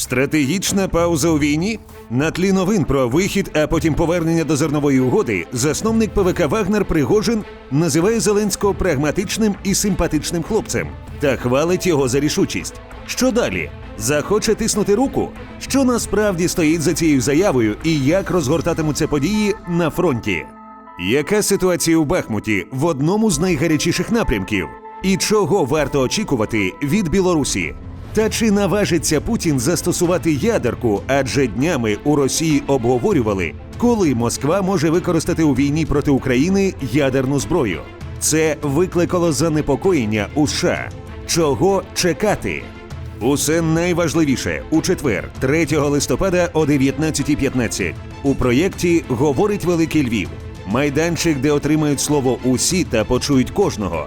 Стратегічна пауза у війні на тлі новин про вихід, а потім повернення до зернової угоди. Засновник ПВК Вагнер Пригожин називає Зеленського прагматичним і симпатичним хлопцем та хвалить його за рішучість. Що далі? Захоче тиснути руку? Що насправді стоїть за цією заявою і як розгортатимуться події на фронті? Яка ситуація у Бахмуті в одному з найгарячіших напрямків? І чого варто очікувати від Білорусі? Та чи наважиться Путін застосувати ядерку? Адже днями у Росії обговорювали, коли Москва може використати у війні проти України ядерну зброю. Це викликало занепокоєння у США. Чого чекати? Усе найважливіше у четвер, 3 листопада о 19.15. У проєкті говорить Великий Львів. Майданчик, де отримають слово усі та почують кожного.